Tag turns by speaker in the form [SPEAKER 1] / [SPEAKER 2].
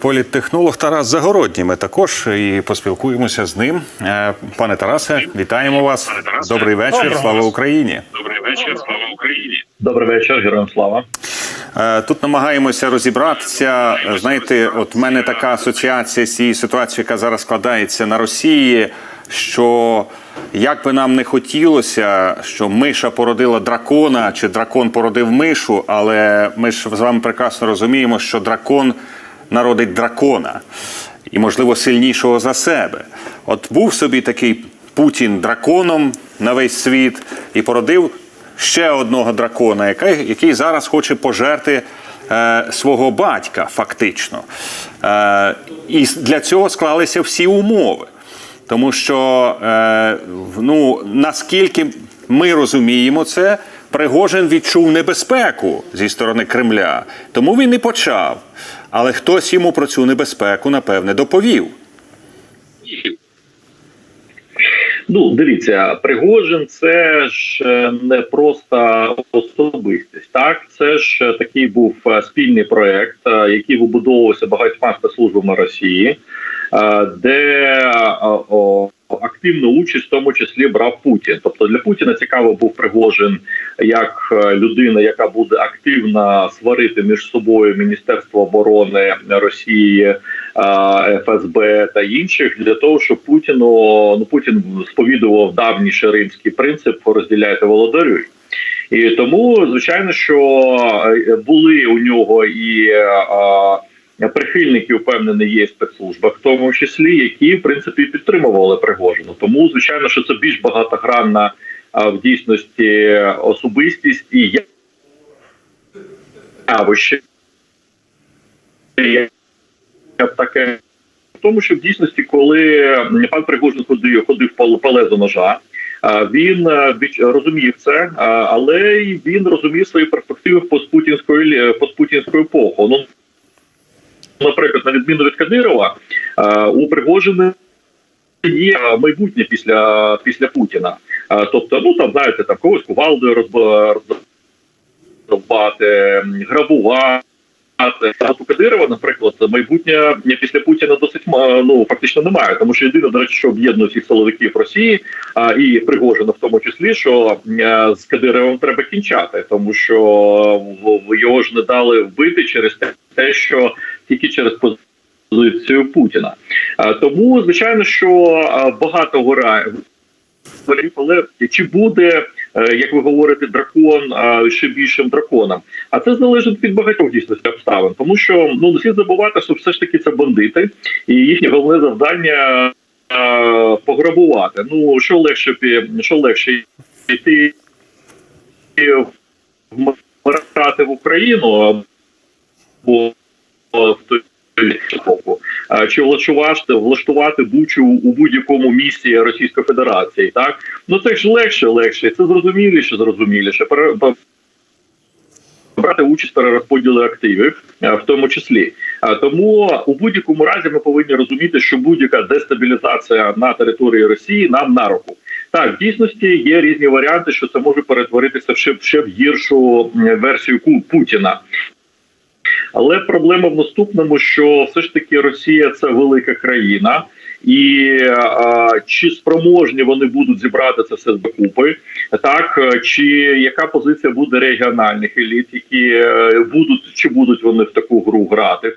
[SPEAKER 1] Політтехнолог Тарас Загородній. Ми також і поспілкуємося з ним. Е, Пане Тарасе, вітаємо вас. Добрий вечір. Слава Україні.
[SPEAKER 2] Добрий вечір, слава Україні.
[SPEAKER 3] Добрий вечір, героям слава.
[SPEAKER 1] Е, Тут намагаємося розібратися. Знаєте, от в мене така асоціація з цією ситуацією, яка зараз складається на Росії. Що як би нам не хотілося, що миша породила дракона, чи дракон породив мишу, але ми ж з вами прекрасно розуміємо, що дракон народить дракона і, можливо, сильнішого за себе. От був собі такий Путін драконом на весь світ і породив ще одного дракона, який, який зараз хоче пожерти е, свого батька, фактично. Е, і для цього склалися всі умови. Тому що е, ну, наскільки ми розуміємо це, Пригожин відчув небезпеку зі сторони Кремля, тому він і почав. Але хтось йому про цю небезпеку, напевне, доповів.
[SPEAKER 3] Ну, дивіться, Пригожин це ж е, не просто особистість. Так, це ж е, такий був е, спільний проект, який вибудовувався багатьма спецслужбами Росії, де активну участь в тому числі брав Путін. Тобто для Путіна цікаво був Пригожин як е, людина, яка буде активно сварити між собою Міністерство оборони Росії. е, ФСБ та інших для того, щоб Путіну ну Путін сповідував давніший римський принцип розділяйте володарюй. І тому, звичайно, що е, були у нього і прихильники, впевнений, є в спецслужбах, в тому числі, які в принципі підтримували Пригожину. Тому, звичайно, що це більш багатогранна в дійсності особистість і явище. Таке в тому, що в дійсності, коли пан Пригожин ходив, ходив по палезу ножа, він е, розумів це, але й він розумів свої перспективи постпутінської постпутінську епоху. Ну, наприклад, на відміну від Кадирова, у Пригожина є майбутнє після після Путіна. Тобто, ну там знаєте, там когось кувалдою роздовбати, грабувати. У Кадирова, наприклад, майбутнє після Путіна досить ну фактично немає, тому що єдине, до речі, що об'єднує всіх силовиків Росії, і Пригожина в тому числі, що е, з Кадировим треба кінчати, тому що його ж не дали вбити через те, що тільки через позицію Путіна. Тому, звичайно, що багато гора але чи буде, е, як ви говорите, дракон ще більшим драконом? А це залежить від багатьох дійсності обставин, тому що ну не слід забувати, що все ж таки це бандити, і їхнє головне завдання пограбувати. Ну що легше що легше йти вмирати в Україну або в той боку, чи влаштувати влаштувати бучу у будь-якому місці Російської Федерації, так ну це ж легше, легше, це зрозуміліше, зрозуміліше. Брати участь в перерозподілі активів, в тому числі. Тому у будь-якому разі ми повинні розуміти, що будь-яка дестабілізація на території Росії нам на руку. Так, в дійсності є різні варіанти, що це може перетворитися ще, ще в гіршу версію Путіна. Але проблема в наступному, що все ж таки Росія це велика країна, і а, чи спроможні вони будуть зібрати це все докупи, так е, чи яка позиція буде регіональних еліт, які е, будуть чи будуть вони в таку гру грати?